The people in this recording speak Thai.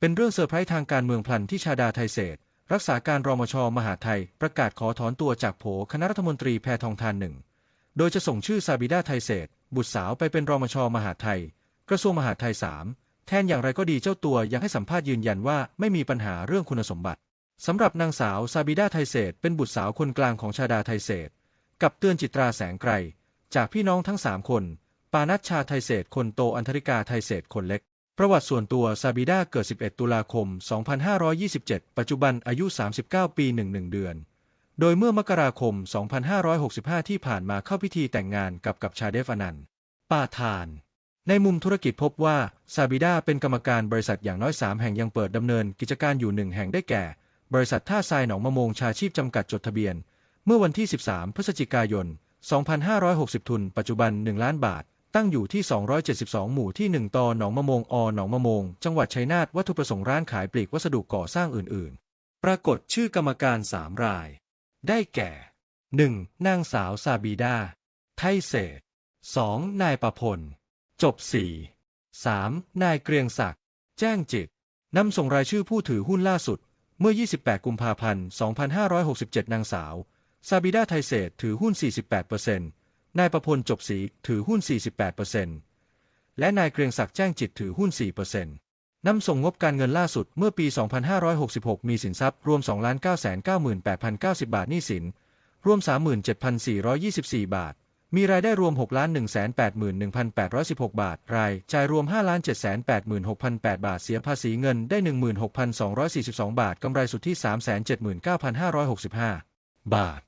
เป็นเรื่องเซอร์ไพรส์ทางการเมืองพลันที่ชาดาไทยเศษ รักษาการรมชมหาไทย ประกาศขอถอนตัวจากโผคณะรัฐมนตรีแพทองทานหนึ่ง โดยจะส่งชื่อซาบิดาไทยเศษ บุตรสาวไปเป็นรมชมหาไทย กระทรวงมหาดไทยสามแทนอย่างไรก็ดีเจ้าตัวยังให้สัมภาษณ์ยืนยันว่าไม่มีปัญหาเรื่องคุณสมบัติสำหรับนางสาวซาบิดาไทยเศษเป็นบุตรสาวคนกลางของชาดาไทยเศษ กับเตือนจิตราแสงไกรจากพี่น้องทั้งสามคน ปานัชชาไทยเศษคนโตอันธริกาไทยเศษคนเล็ก ประวัติส่วนตัวซาบิด้าเกิด 11 ตุลาคม 2527 ปัจจุบันอายุ 39 ปี 11 เดือน โดยเมื่อมกราคม 2565 ที่ผ่านมาเข้าพิธีแต่งงานกับกับชาเดฟอนันต์ปาทาน ในมุมธุรกิจพบว่าซาบิด้าเป็นกรรมการบริษัทอย่างน้อย 3 แห่งยังเปิดดำเนินกิจการอยู่หนึ่งแห่งได้แก่ บริษัทท่าทรายหนองมะมงชาชีพจำกัดจดทะเบียน เมื่อวันที่ 13 พฤศจิกายน 2560 ทุน ปัจจุบัน 1 ล้านบาท ตั้งอยู่ที่ 272 หมู่ที่ 1 ตอหนองมะโมงอหนองมะโมง จังหวัดชัยนาทวัตถุประสงค์ร้านขายปลีกวัสดุก่อสร้างอื่น ๆ ปรากฏชื่อกรรมการ3ราย ได้แก่ 1. นางสาวซาบีดา ไทยเศษ 2. นายประพล จบ 4 3. นายเกรียงศักดิ์ แจ้งจิต นำส่งรายชื่อผู้ถือหุ้นล่าสุด เมื่อ 28 กุมภาพันธ์ 2567 นางสาว ซาบิดาไทยเศษถือหุ้น 48% นายประพลจบศรีถือหุ้น 48%และนายเกรียงศักดิ์แจ้งจิตถือหุ้น 4%นำส่งงบการเงินล่าสุดเมื่อปี 2566 มีสินทรัพย์รวม 2,998,090 บาทหนี้สิน รวม 37,424 บาท มีรายได้รวม 6,181,816 บาท รายจ่ายรวม 5,786,008 บาท เสียภาษีเงินได้ 16,242 บาท กำไรสุทธิ 379,565 บาท